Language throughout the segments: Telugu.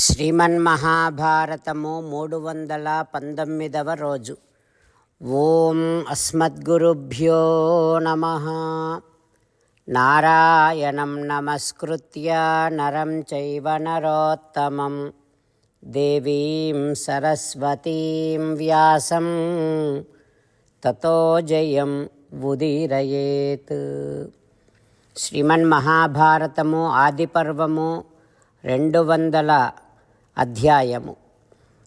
శ్రీమన్మహాభారతము మూడు వందల పంతొమ్మిదవ రోజు. ఓం అస్మద్గురుభ్యో నమ. నారాయణం నమస్కృత్య నరం చైవ నరోత్తమం. దేవీం సరస్వతీం వ్యాసం. తతో జయం ఉదీరయేత్. శ్రీమన్మహాభారతము ఆదిపర్వము రెండు వందల అధ్యాయము.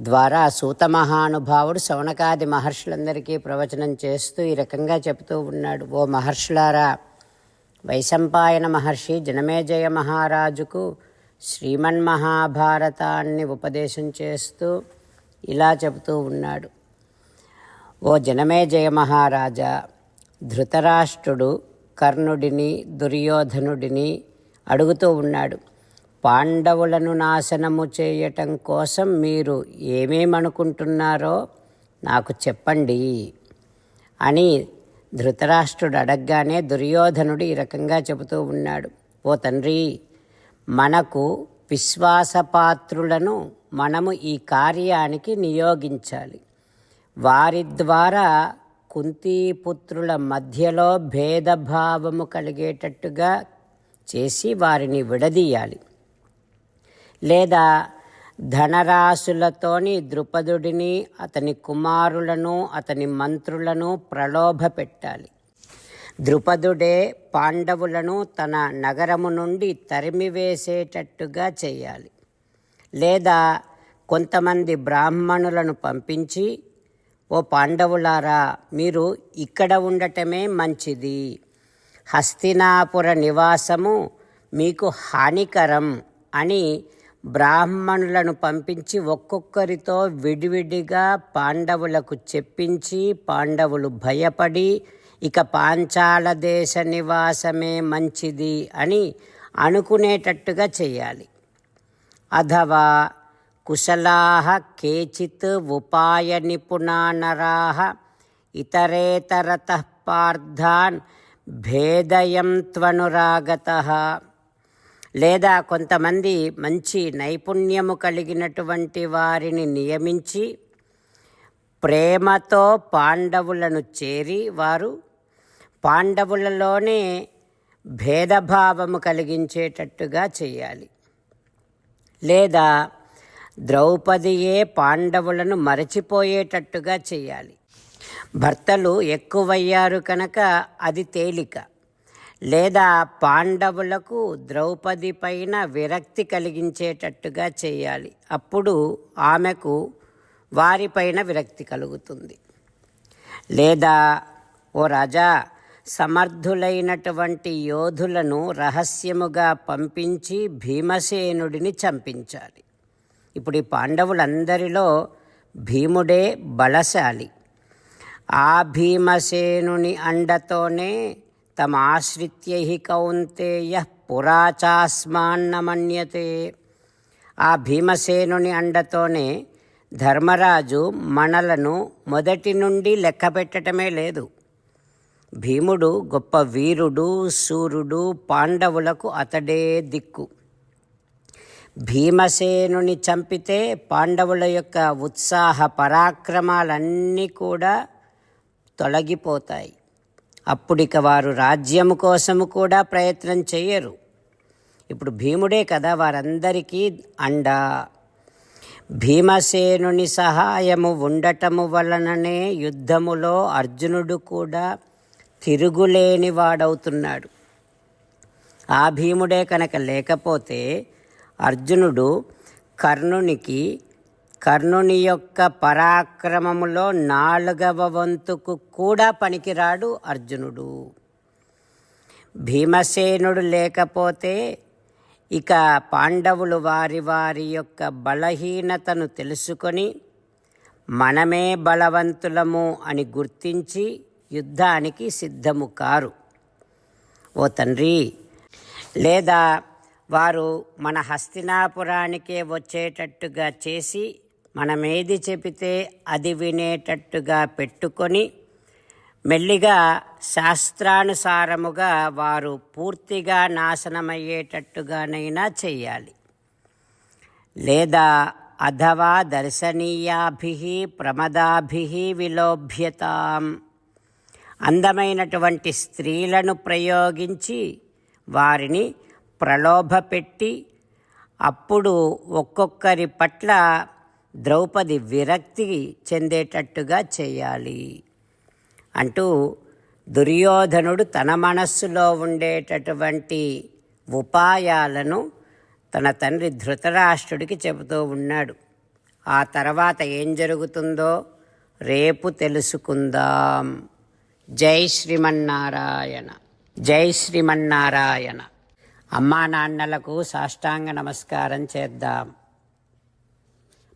ద్వారా సూత మహానుభావుడు శౌనకాది మహర్షులందరికీ ప్రవచనం చేస్తూ ఈ రకంగా చెబుతూ ఉన్నాడు. ఓ మహర్షులారా వైశంపాయన మహర్షి జనమేజయ మహారాజుకు శ్రీమన్ మహాభారతాన్ని ఉపదేశం చేస్తూ ఇలా చెబుతూ ఉన్నాడు. ఓ జనమేజయ మహారాజా ధృతరాష్ట్రుడు కర్ణుడిని దుర్యోధనుడిని అడుగుతూ ఉన్నాడు. పాండవులను నాశనము చేయటం కోసం మీరు ఏమేమనుకుంటున్నారో నాకు చెప్పండి అని ధృతరాష్ట్రుడు అడగగానే దుర్యోధనుడు ఈ రకంగా చెబుతూ ఉన్నాడు. ఓ తండ్రి మనకు విశ్వాసపాత్రులను మనము ఈ కార్యానికి నియోగించాలి. వారి ద్వారా కుంతీపుత్రుల మధ్యలో భేదభావము కలిగేటట్టుగా చేసి వారిని విడదీయాలి. లేదా ధనరాశులతోని ద్రుపదుడిని అతని కుమారులను అతని మంత్రులను ప్రలోభ పెట్టాలి. ద్రుపదుడే పాండవులను తన నగరము నుండి తరిమివేసేటట్టుగా చేయాలి. లేదా కొంతమంది బ్రాహ్మణులను పంపించి ఓ పాండవులారా మీరు ఇక్కడ ఉండటమే మంచిది. హస్తినాపుర నివాసము మీకు హానికరం అని బ్రాహ్మణులను పంపించి ఒక్కొక్కరితో విడివిడిగా పాండవులకు చెప్పించి పాండవులు భయపడి ఇక పాంచాల దేశ నివాసమే మంచిది అని అనుకునేటట్టుగా చేయాలి. అథవా కుశలాः కేచిత్ ఉపాయ నిపుణానరాహ ఇతరేతరత పార్థాన్ భేదయం త్వనురాగత. లేదా కొంతమంది మంచి నైపుణ్యము కలిగినటువంటి వారిని నియమించి ప్రేమతో పాండవులను చేరి వారు పాండవులలోనే భేదభావము కలిగించేటట్టుగా చేయాలి. లేదా ద్రౌపదియే పాండవులను మరచిపోయేటట్టుగా చేయాలి. భర్తలు ఎక్కువయ్యారు కనుక అది తేలిక. లేదా పాండవులకు ద్రౌపది పైన విరక్తి కలిగించేటట్టుగా చేయాలి. అప్పుడు ఆమెకు వారిపైన విరక్తి కలుగుతుంది. లేదా ఓ రాజా సమర్థులైనటువంటి యోధులను రహస్యముగా పంపించి భీమసేనుడిని చంపించాలి. ఇప్పుడు ఈ పాండవులందరిలో భీముడే బలశాలి. ఆ భీమసేనుని అండతోనే తమ కౌంతేయ పురా కౌంతేయ పురాచాస్మాన్నమన్యతే. ఆ భీమసేనుని అండతోనే ధర్మరాజు మనలను మొదటి నుండి లెక్క పెట్టడమే లేదు. భీముడు గొప్ప వీరుడు సూర్యుడు పాండవులకు అతడే దిక్కు. భీమసేనుని చంపితే పాండవుల యొక్క ఉత్సాహ పరాక్రమాలన్నీ కూడా తొలగిపోతాయి. అప్పుడిక వారు రాజ్యము కోసము కూడా ప్రయత్నం చేయరు ఇప్పుడు భీముడే కదా వారందరికీ అండ. భీమసేనుని సహాయము ఉండటము వలననే యుద్ధములో అర్జునుడు కూడా తిరుగులేని వాడవుతున్నాడు. ఆ భీముడే కనుక లేకపోతే అర్జునుడు కర్ణునికి కర్ణుని యొక్క పరాక్రమములో నాలుగవ వంతుకు కూడా పనికిరాడు అర్జునుడు. భీమసేనుడు లేకపోతే ఇక పాండవులు వారి వారి యొక్క బలహీనతను తెలుసుకొని మనమే బలవంతులము అని గుర్తించి యుద్ధానికి సిద్ధము కారు. ఓ తండ్రి లేదా వారు మన హస్తినాపురానికే వచ్చేటట్టుగా చేసి మనమేది చెబితే అది వినేటట్టుగా పెట్టుకొని మెల్లిగా శాస్త్రానుసారముగా వారు పూర్తిగా నాశనమయ్యేటట్టుగానైనా చెయ్యాలి. లేదా అథవా దర్శనీయాభి ప్రమదాభి విలోభ్యతాం. అందమైనటువంటి స్త్రీలను ప్రయోగించి వారిని ప్రలోభపెట్టి అప్పుడు ఒక్కొక్కరి పట్ల ద్రౌపది విరక్తి చెందేటట్టుగా చేయాలి. అంటూ దుర్యోధనుడు తన మనస్సులో ఉండేటటువంటి ఉపాయాలను తన తండ్రి ధృతరాష్ట్రుడికి చెబుతూ ఉన్నాడు. ఆ తర్వాత ఏం జరుగుతుందో రేపు తెలుసుకుందాం. జై శ్రీమన్నారాయణ. జై శ్రీమన్నారాయణ. అమ్మా నాన్నలకు సాష్టాంగ నమస్కారం చేద్దాం.